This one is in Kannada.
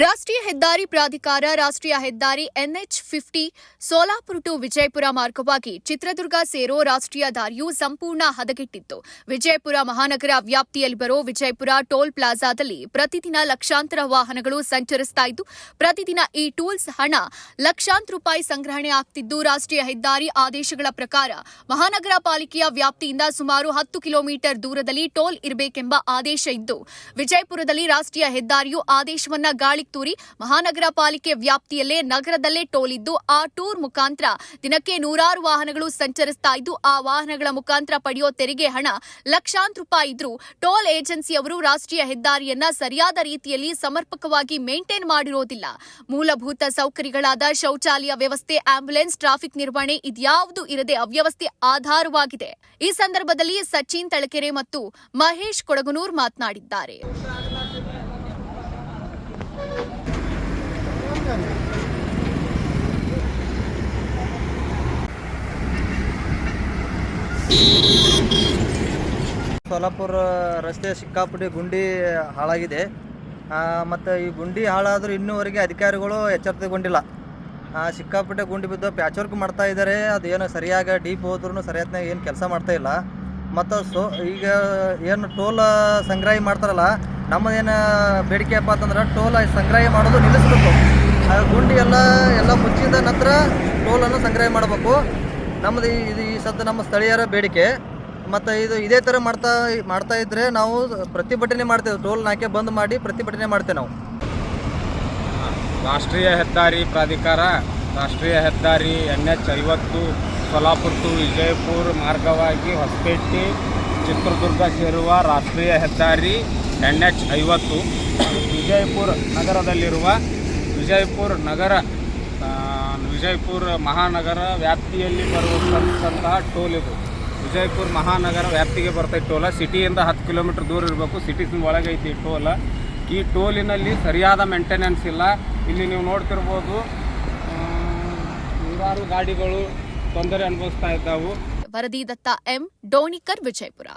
ರಾಷ್ಟ್ರೀಯ ಹೆದ್ದಾರಿ ಪ್ರಾಧಿಕಾರ, ರಾಷ್ಟ್ರೀಯ ಹೆದ್ದಾರಿ NH fifty Solapur to Vijayapura ಮಾರ್ಗವಾಗಿ ಚಿತ್ರದುರ್ಗ ಸೇರೋ ರಾಷ್ಟ್ರೀಯ ದಾರಿಯು ಸಂಪೂರ್ಣ ಹದಗೆಟ್ಟಿತ್ತು. ವಿಜಯಪುರ ಮಹಾನಗರ ವ್ಯಾಪ್ತಿಯಲ್ಲಿ ಬರೋ ವಿಜಯಪುರ ಟೋಲ್ ಪ್ಲಾಜಾದಲ್ಲಿ ಪ್ರತಿದಿನ ಲಕ್ಷಾಂತರ ವಾಹನಗಳು ಸಂಚರಿಸ್ತಾ ಇದ್ದು, ಪ್ರತಿದಿನ ಈ ಟೂಲ್ಸ್ ಹಣ ಲಕ್ಷಾಂತರ ರೂಪಾಯಿ ಸಂಗ್ರಹಣೆ ಆಗ್ತಿದ್ದು, ರಾಷ್ಟ್ರೀಯ ಹೆದ್ದಾರಿ ಆದೇಶಗಳ ಪ್ರಕಾರ ಮಹಾನಗರ ಪಾಲಿಕೆಯ ವ್ಯಾಪ್ತಿಯಿಂದ ಸುಮಾರು ಹತ್ತು ಕಿಲೋಮೀಟರ್ ದೂರದಲ್ಲಿ ಟೋಲ್ ಇರಬೇಕೆಂಬ ಆದೇಶ ಇದ್ದು, ವಿಜಯಪುರದಲ್ಲಿ ರಾಷ್ಟ್ರೀಯ ಹೆದ್ದಾರಿಯು ಆದೇಶವನ್ನ ಗಾಳಿಗೆ ತೂರಿ ಮಹಾನಗರ ಪಾಲಿಕೆ ವ್ಯಾಪ್ತಿಯಲ್ಲೇ ನಗರದಲ್ಲೇ ಟೋಲ್ ಇದ್ದು ಆ ಟೂರ್ ಮುಖಾಂತರ ದಿನಕ್ಕೆ ನೂರಾರು ವಾಹನಗಳು ಸಂಚರಿಸ್ತಾ ಇದ್ದು, ಆ ವಾಹನಗಳ ಮುಖಾಂತರ ಪಡೆಯೋ ತೆರಿಗೆ ಹಣ ಲಕ್ಷಾಂತರ ರೂಪಾಯಿ ಇದ್ರೂ ಟೋಲ್ ಏಜೆನ್ಸಿಯವರು ರಾಷ್ಟ್ರೀಯ ಹೆದ್ದಾರಿಯನ್ನ ಸರಿಯಾದ ರೀತಿಯಲ್ಲಿ ಸಮರ್ಪಕವಾಗಿ ಮೇಂಟೈನ್ ಮಾಡಿರೋದಿಲ್ಲ. ಮೂಲಭೂತ ಸೌಕರ್ಯಗಳಾದ ಶೌಚಾಲಯ ವ್ಯವಸ್ಥೆ, ಆಂಬ್ಯುಲೆನ್ಸ್, ಟ್ರಾಫಿಕ್ ನಿರ್ವಹಣೆ ಇದ್ಯಾವುದು ಇರದೆ ಅವ್ಯವಸ್ಥೆ ಆಧಾರವಾಗಿದೆ. ಈ ಸಂದರ್ಭದಲ್ಲಿ ಸಚಿನ್ ತಳಕೆರೆ ಮತ್ತು ಮಹೇಶ್ ಕೊಡಗನೂರ್ ಮಾತನಾಡಿದ್ದಾರೆ. ಸೋಲಾಪುರ ರಸ್ತೆ ಸಿಕ್ಕಾಪುಡಿ ಗುಂಡಿ ಹಾಳಾಗಿದೆ. ಮತ್ತು ಈ ಗುಂಡಿ ಹಾಳಾದರೂ ಇನ್ನೂವರೆಗೆ ಅಧಿಕಾರಿಗಳು ಎಚ್ಚರಿಕೆಗೊಂಡಿಲ್ಲ ಸಿಕ್ಕಾಪುಟ್ಟೆ ಗುಂಡಿ ಬಿದ್ದು ಪ್ಯಾಚ್ ವರ್ಕ್ ಮಾಡ್ತಾ ಇದ್ದಾರೆ ಅದೇನು ಸರಿಯಾಗಿ ಡೀಪ್ ಹೋದ್ರೂ ಸರಿಯಾದ ಏನು ಕೆಲಸ ಮಾಡ್ತಾ ಇಲ್ಲ. ಮತ್ತು ಸೊ, ಈಗ ಏನು ಟೋಲ್ ಸಂಗ್ರಹ ಮಾಡ್ತಾರಲ್ಲ, ನಮ್ಮದೇನು ಬೇಡಿಕೆ ಅಪ್ಪ ಅಂತಂದ್ರೆ ಟೋಲ್ ಸಂಗ್ರಹ ಮಾಡೋದು ನಿಲ್ಲಿಸ್ಬೇಕು. ಗುಂಡಿ ಎಲ್ಲ ಎಲ್ಲ ಮುಚ್ಚಿದ ನಂತರ ಟೋಲನ್ನು ಸಂಗ್ರಹ ಮಾಡಬೇಕು. ನಮ್ಮದು ಇದು ಈ ಸದ್ದು ನಮ್ಮ ಸ್ಥಳೀಯರ ಬೇಡಿಕೆ. ಮತ್ತು ಇದು ಇದೇ ಥರ ಮಾಡ್ತಾ ಮಾಡ್ತಾ ಇದ್ದರೆ ನಾವು ಪ್ರತಿಭಟನೆ ಮಾಡ್ತೇವೆ. ಟೋಲ್ ನಾಕೆ ಬಂದ್ ಮಾಡಿ ಪ್ರತಿಭಟನೆ ಮಾಡ್ತೇವೆ ನಾವು. ರಾಷ್ಟ್ರೀಯ ಹೆದ್ದಾರಿ ಪ್ರಾಧಿಕಾರ, ರಾಷ್ಟ್ರೀಯ ಹೆದ್ದಾರಿ ಎನ್ ಎಚ್ ಐವತ್ತು, ಸೊಲಾಪುರ ಟು ವಿಜಯಪುರ ಮಾರ್ಗವಾಗಿ ಹೊಸಪೇಟೆ, ಚಿತ್ರದುರ್ಗ ಸೇರುವ ರಾಷ್ಟ್ರೀಯ ಹೆದ್ದಾರಿ ಎನ್ ಎಚ್ ಐವತ್ತು, ವಿಜಯಪುರ ನಗರದಲ್ಲಿರುವ ವಿಜಯಪುರ ನಗರ ವಿಜಯಪುರ ಮಹಾನಗರ ವ್ಯಾಪ್ತಿಯಲ್ಲಿ ಬರುವಂತಹ ಟೋಲ್ ಇದು. ವಿಜಯಪುರ ಮಹಾನಗರ ವ್ಯಾಪ್ತಿಗೆ ಬರ್ತೈತೆ ಟೋಲ. ಸಿಟಿಯಿಂದ ಹತ್ತು ಕಿಲೋಮೀಟ್ರ್ ದೂರ ಇರಬೇಕು. ಸಿಟಿ ಒಳಗೈತಿ ಈ ಟೋಲ. ಈ ಟೋಲಿನಲ್ಲಿ ಸರಿಯಾದ ಮೇಂಟೆನೆನ್ಸ್ ಇಲ್ಲ. ಇಲ್ಲಿ ನೀವು ನೋಡ್ತಿರ್ಬೋದು ನೂರಾರು ಗಾಡಿಗಳು ತೊಂದರೆ ಅನುಭವಿಸ್ತಾ ಇದ್ದಾವೆ. ವರದಿ ದತ್ತ ಎಂ. ಡೋಣಿಕರ್ ವಿಜಯಪುರ.